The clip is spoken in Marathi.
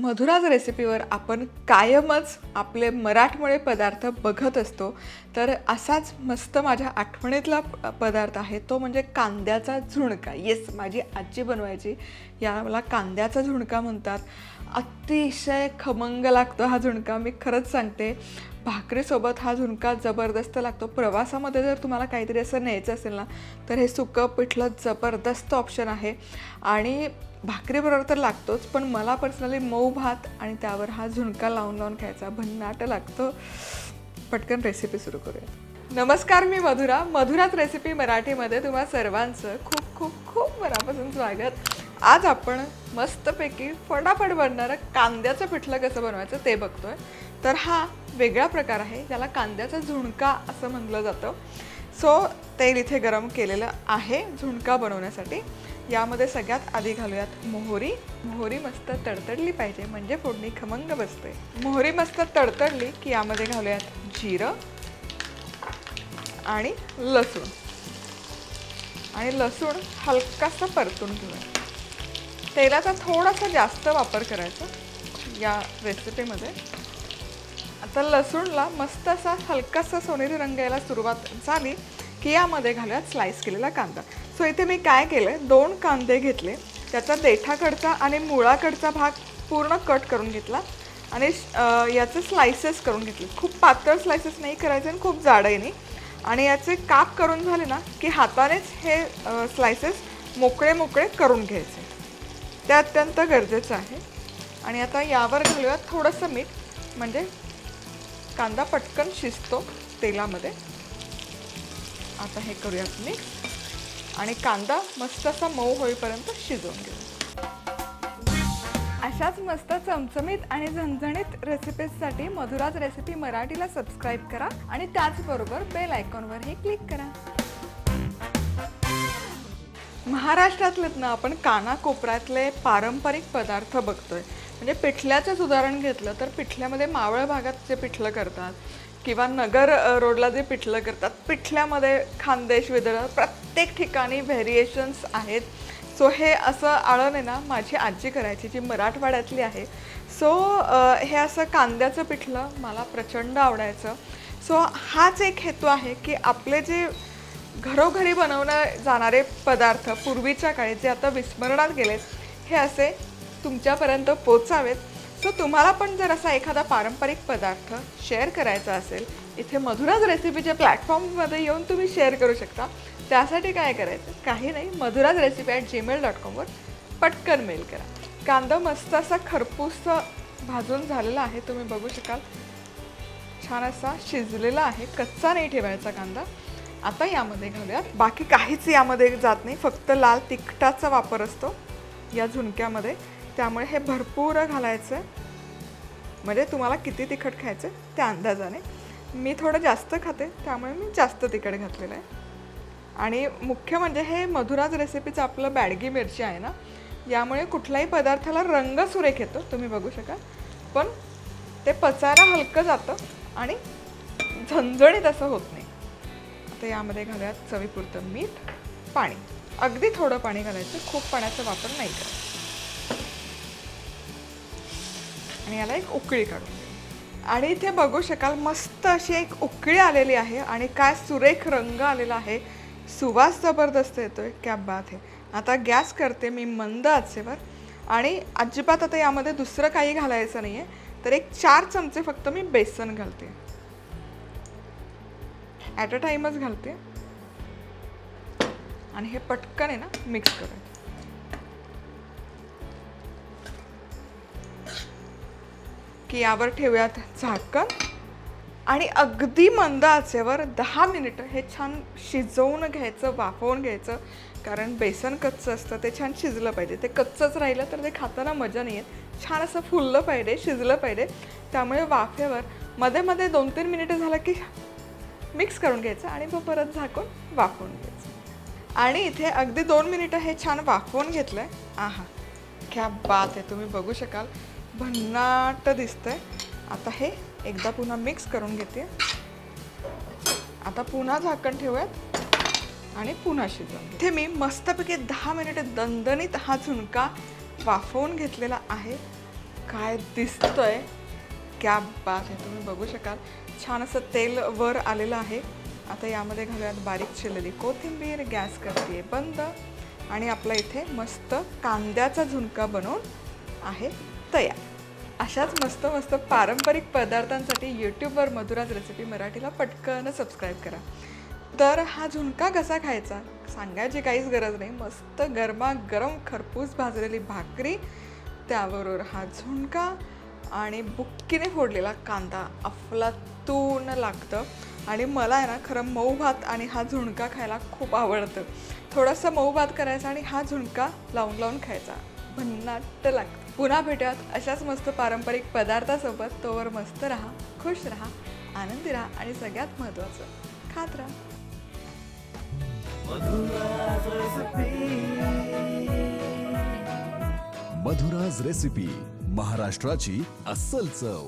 मधुराज रेसिपीवर आपण कायमच आपले मराठमोळे पदार्थ बघत असतो. तर असाच मस्त माझ्या आठवणीतला प- पदार्थ आहे. तो म्हणजे कांद्याचा झुणका. येस माझी आजी बनवायची. याला कांद्याचा झुणका म्हणतात. अतिशय खमंग लागतो हा झुणका. मी खरंच सांगते भाकरीसोबत हा झुणका जबरदस्त लागतो. प्रवासामध्ये जर तुम्हाला काहीतरी असं न्यायचं असेल ना तर हे सुकं पिठलं जबरदस्त ऑप्शन आहे. आणि भाकरीबरोबर तर लागतोच पण मला पर्सनली मऊ भात आणि त्यावर हा झुणका लावून लावून खायचा भन्नाट लागतो. पटकन रेसिपी सुरू करूया नमस्कार मी मधुरा. मधुराच रेसिपी मराठीमध्ये तुम्हा सर्वांचं खूप खूप खूप मनापासून स्वागत. आज आपण मस्तपैकी फटाफट बनणारं कांद्याचं पिठलं कसं बनवायचं ते बघतोय. तर हा वेगळा प्रकार आहे ज्याला कांद्याचा झुणका असं म्हटलं जातं. सो तेल इथे गरम केलेलं आहे झुणका बनवण्यासाठी. यामध्ये सगळ्यात आधी घालूयात मोहरी. मोहरी मस्त तडतडली पाहिजे म्हणजे फोडणी खमंग बसते. मोहरी मस्त तडतडली की यामध्ये घालूयात जिरं आणि लसूण. आणि लसूण हलकासा परतून घेऊया. तेलाचा थोडासा जास्त वापर करायचा या रेसिपीमध्ये आता लसूणला मस्त असा हलकासा सोनेरी रंग यायला सुरुवात झाली. की यामध्ये घालूयात स्लाइस केलेला कांदा. सो इथे मी काय केलं दोन कांदे घेतले. त्याचा देठाकडचा आणि मुळाकडचा भाग पूर्ण कट करून घेतला. आणि याचे स्लायसेस करून घेतले. खूप पातळ स्लायसेस नाही करायचे आणि खूप जाडही नाही. आणि याचे काप करून झाले ना की हातानेच हे स्लायसेस मोकळे मोकळे करून घ्यायचे. ते अत्यंत गरजेचं आहे. आणि आता यावर घालूयात थोडंसं मीठ. म्हणजे कांदा पटकन शिजतो तेलामध्ये. आता हे करूयात मिक्स आणि कांदा मस्त असा मऊ होईपर्यंत शिजवून घेऊ. अशाच मस्त चमचमीत आणि झणझणीत रेसिपीजसाठी मधुराज रेसिपी मराठीला सबस्क्राईब करा आणि त्याचबरोबर बेल आयकॉनवरही क्लिक करा. महाराष्ट्रातलेत ना आपण कानाकोपऱ्यातले पारंपरिक पदार्थ बघतोय. म्हणजे पिठल्याचंच उदाहरण घेतलं तर पिठल्यामध्ये मावळ भागात जे पिठलं करतात किंवा नगर रोडला जे पिठलं करतात पिठल्यामध्ये खानदेश विदर्भ प्रत्येक ठिकाणी व्हेरिएशन्स आहेत. सो हे असं आळण आहे ना माझी आजी करायची जी मराठवाड्यातली आहे. सो हे असं कांद्याचं पिठलं मला प्रचंड आवडायचं. सो हाच एक हेतू आहे की आपले जे घरोघरी बनवले जाणारे पदार्थ पूर्वीच्या काळी जे आता विस्मरणात गेलेत हे असे तुमच्यापर्यंत पोचावेत. सो तुम्हाला पण जर असा एखादा पारंपरिक पदार्थ शेअर करायचा असेल इथे मधुराज रेसिपीच्या प्लॅटफॉर्ममध्ये येऊन तुम्ही शेअर करू शकता. त्यासाठी काय करायचं? काही नाही Madhura's recipe at Gmail dot कॉमवर पटकन मेल करा. कांदा मस्त असा खरपूस भाजून झालेला आहे तुम्ही बघू शकाल. छान असा शिजलेला आहे कच्चा नाही ठेवायचा कांदा. आता यामध्ये घालूयात. बाकी काहीच यामध्ये जात नाही फक्त लाल तिखटाचा वापर असतो या झुणक्यामध्ये. त्यामुळे हे भरपूर घालायचं. म्हणजे तुम्हाला किती तिखट खायचं त्या अंदाजाने. मी थोडं जास्त खाते त्यामुळे मी जास्त तिखट घातलेलं आहे. आणि मुख्य म्हणजे हे मधुराज रेसिपीचं आपलं बॅडगी मिरची आहे ना यामुळे कुठल्याही पदार्थाला रंग सुरेख येतो तुम्ही बघू शकाल. पण ते पचायला हलकं जातं आणि झणझणीत असं होत नाही. आता यामध्ये घालूयात चवीपुरतं मीठ पाणी. अगदी थोडं पाणी घालायचं खूप पाण्याचा वापर नाही करायचा आणि याला एक उकळी काढून आणि इथे बघू शकाल मस्त अशी एक उकळी आलेली आहे आणि काय सुरेख रंग आलेला आहे. सुवास जबरदस्त येतोय. क्या बात आहे आता गॅस करते मी मंद आचेवर. आणि अजिबात आता यामध्ये दुसरं काही घालायचं नाही आहे तर एक चार चमचे फक्त मी बेसन घालते. ॲट अ टाईमच घालते. आणि हे पटकन आहे ना मिक्स करायचं की यावर ठेवूयात झाकण. आणि अगदी मंद आचेवर दहा मिनिटं हे छान शिजवून घ्यायचं वाफवून घ्यायचं. कारण बेसन कच्चं असतं ते छान शिजलं पाहिजे. ते कच्चंच राहिलं तर ते खाताना मजा नाही येत छान असं फुललं पाहिजे शिजलं पाहिजे. त्यामुळे वाफेवर मध्ये मध्ये दोन तीन मिनिटं झालं की मिक्स करून घ्यायचं आणि मग परत झाकून वाफवून घ्यायचं. आणि इथे अगदी दोन मिनिटं हे छान वाफवून घेतलं आहे आहा क्या बात आहे तुम्ही बघू शकाल. भन्नाट दिसतंय. आता हे एकदा पुन्हा मिक्स करून घेते. आता पुन्हा झाकण ठेवूयात आणि पुन्हा शिजवून इथे मी मस्तपैकी दहा मिनिटे दणदणीत हा झुणका वाफवून घेतलेला आहे. काय दिसतोय? क्या बात आहे. तुम्ही बघू शकाल. छान असं तेल वर आलेलं आहे. आता यामध्ये घालूयात बारीक चिरलेली कोथिंबीर गॅस करते बंद. आणि आपला इथे मस्त कांद्याचा झुणका बनवून आहे. तयार अशाच मस्त मस्त पारंपरिक पदार्थांसाठी यूट्यूबवर मधुराज रेसिपी मराठीला पटकन सबस्क्राईब करा. तर हा झुणका कसा खायचा? सांगायची काहीच गरज नाही. मस्त गरमागरम खरपूस भाजलेली भाकरी त्याबरोबर हा झुणका आणि बुक्कीने फोडलेला कांदा. अफलातून लागतं. आणि मला आहे ना खरं मऊ भात आणि हा झुणका खायला खूप आवडतं. थोडासा मऊ भात करायचा आणि हा झुणका लावून लावून खायचा. भन्नाट लागतं पुन्हा भेटूयात अशाच मस्त पारंपरिक पदार्थासोबत. तोवर मस्त राहा खुश राहा आनंदी राहा आणि सगळ्यात महत्त्वाचं खात राहा. मधुराज रेसिपी. महाराष्ट्राची अस्सल चव.